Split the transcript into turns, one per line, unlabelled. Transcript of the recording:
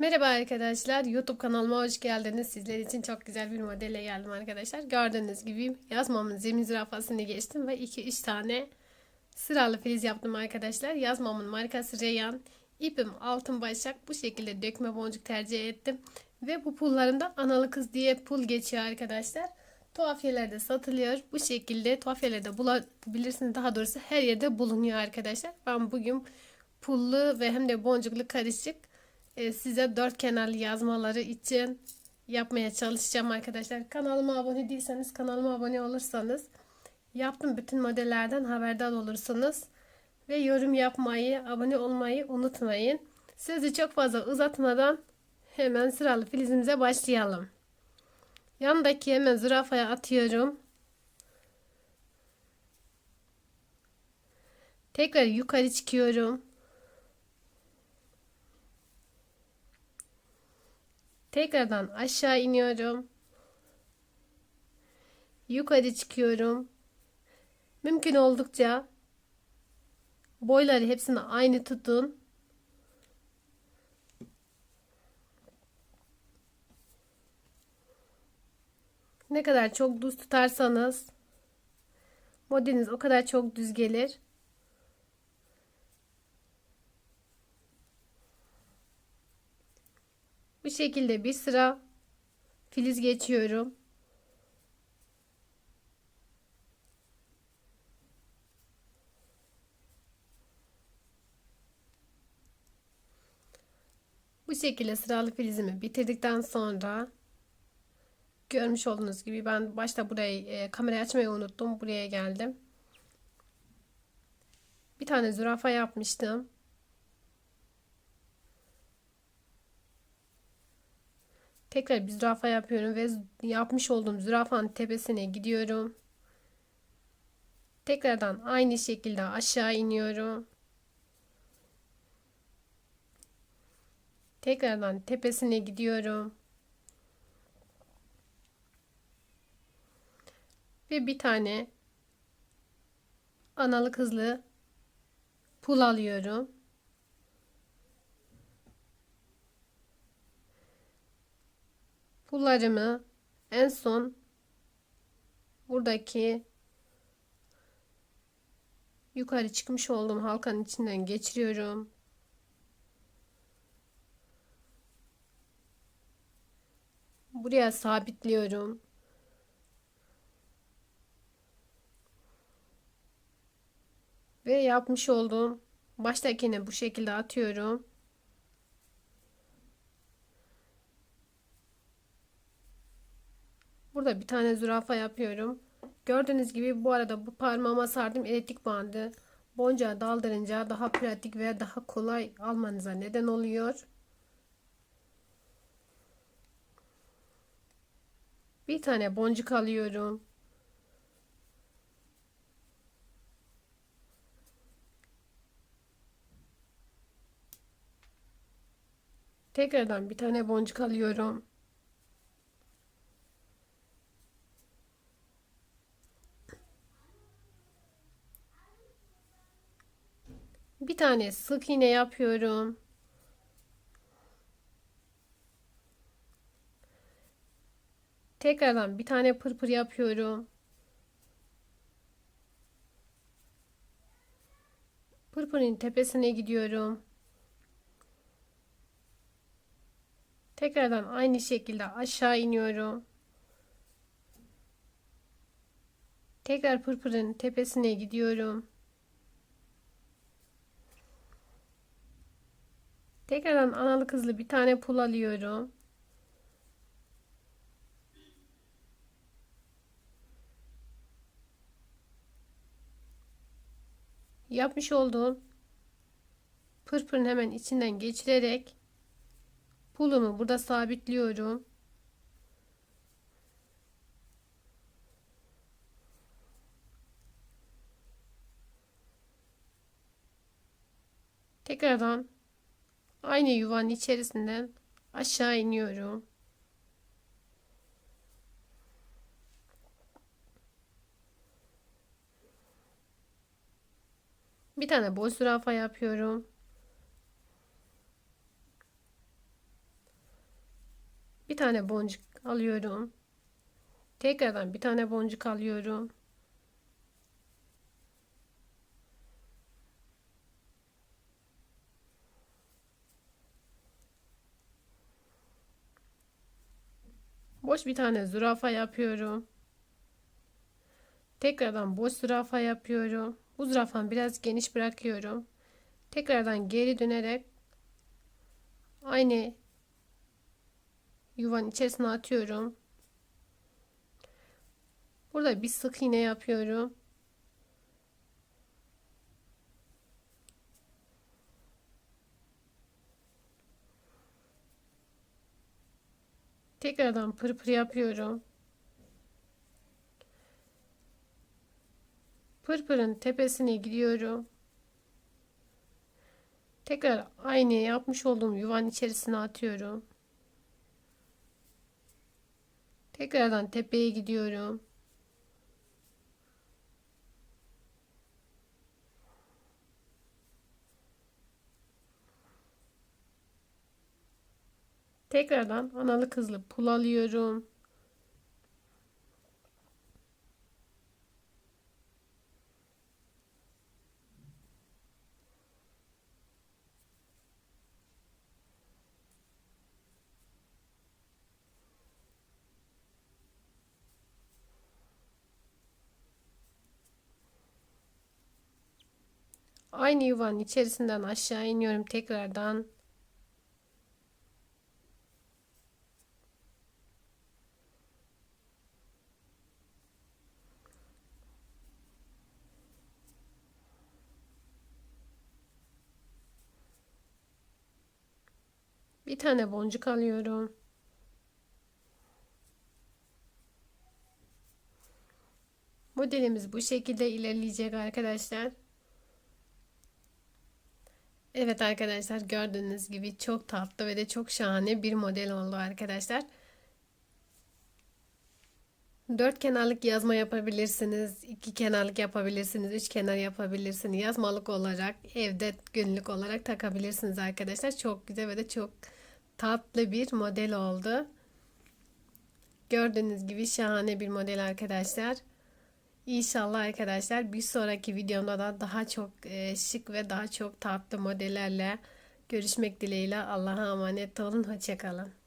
Merhaba arkadaşlar. YouTube kanalıma hoş geldiniz. Sizler için çok güzel bir modelle geldim arkadaşlar. Gördüğünüz gibi yazmamın zemin zürafasını geçtim ve 2-3 tane sıralı filiz yaptım arkadaşlar. Yazmamın markası Reyhan. İpim altın başak. Bu şekilde dökme boncuk tercih ettim. Ve bu pullarında analı kız diye pul geçiyor arkadaşlar. Tuhafiyelerde satılıyor. Bu şekilde tuhafiyelerde bulabilirsiniz. Daha doğrusu her yerde bulunuyor arkadaşlar. Ben bugün pullu ve hem de boncuklu karışık size dört kenarlı yazmaları için yapmaya çalışacağım arkadaşlar. Kanalıma abone değilseniz kanalıma abone olursanız yaptım bütün modellerden haberdar olursunuz. Ve yorum yapmayı, abone olmayı unutmayın. Sözü çok fazla uzatmadan hemen sıralı filizimize başlayalım. Yanındaki hemen zürafaya atıyorum. Tekrar yukarı çıkıyorum. Tekrardan aşağı iniyorum. Yukarı çıkıyorum. Mümkün oldukça boyları hepsini aynı tutun. Ne kadar çok düz tutarsanız modeliniz o kadar çok düz gelir. Bu şekilde bir sıra filiz geçiyorum. Bu şekilde sıralı filizimi bitirdikten sonra görmüş olduğunuz gibi ben başta burayı e, kamerayı açmayı unuttum. Buraya geldim. Bir tane zürafa yapmıştım. Tekrar bir zürafa yapıyorum ve yapmış olduğum zürafanın tepesine gidiyorum. Tekrardan aynı şekilde aşağı iniyorum. Tekrardan tepesine gidiyorum. Ve bir tane analı kızlı pul alıyorum. Pullarımı en son buradaki yukarı çıkmış olduğum halkanın içinden geçiriyorum. Buraya sabitliyorum. Ve yapmış olduğum baştakini bu şekilde atıyorum. Burada bir tane zürafa yapıyorum. Gördüğünüz gibi bu arada bu parmağıma sardım elektrik bandı. Boncuğa daldırınca daha pratik ve daha kolay almanıza neden oluyor. Bir tane boncuk alıyorum. Tekrardan bir tane boncuk alıyorum. Bir tane sık iğne yapıyorum. Tekrardan bir tane pırpır yapıyorum. Pırpırın tepesine gidiyorum. Tekrardan aynı şekilde aşağı iniyorum. Tekrar pırpırın tepesine gidiyorum. Tekrardan analı kızlı bir tane pul alıyorum. Yapmış olduğum pırpırın hemen içinden geçirerek pulumu burada sabitliyorum. Tekrardan Aynı yuvanın içerisinden aşağı iniyorum. Bir tane boş zürafa yapıyorum. Bir tane boncuk alıyorum. Tekrardan bir tane boncuk alıyorum. Boş bir tane zürafa yapıyorum. Tekrardan boş zürafa yapıyorum. Bu zürafamı biraz geniş bırakıyorum. Tekrardan geri dönerek aynı yuvanın içerisine atıyorum. Burada bir sık iğne yapıyorum. Tekrardan pırpır yapıyorum. Pırpırın tepesine gidiyorum. Tekrar aynı yapmış olduğum yuvanın içerisine atıyorum. Tekrardan tepeye gidiyorum. Tekrardan analı kızlı pul alıyorum. Aynı yuvanın içerisinden aşağı iniyorum tekrardan. Bir tane boncuk alıyorum. Modelimiz bu şekilde ilerleyecek arkadaşlar. Evet arkadaşlar gördüğünüz gibi çok tatlı ve de çok şahane bir model oldu arkadaşlar. Dört kenarlık yazma yapabilirsiniz. iki kenarlık yapabilirsiniz. Üç kenar yapabilirsiniz. Yazmalık olarak evde günlük olarak takabilirsiniz arkadaşlar. Çok güzel ve de çok tatlı bir model oldu. Gördüğünüz gibi şahane bir model arkadaşlar. İnşallah arkadaşlar bir sonraki videomda da daha çok e, şık ve daha çok tatlı modellerle görüşmek dileğiyle. Allah'a emanet olun. Hoşçakalın.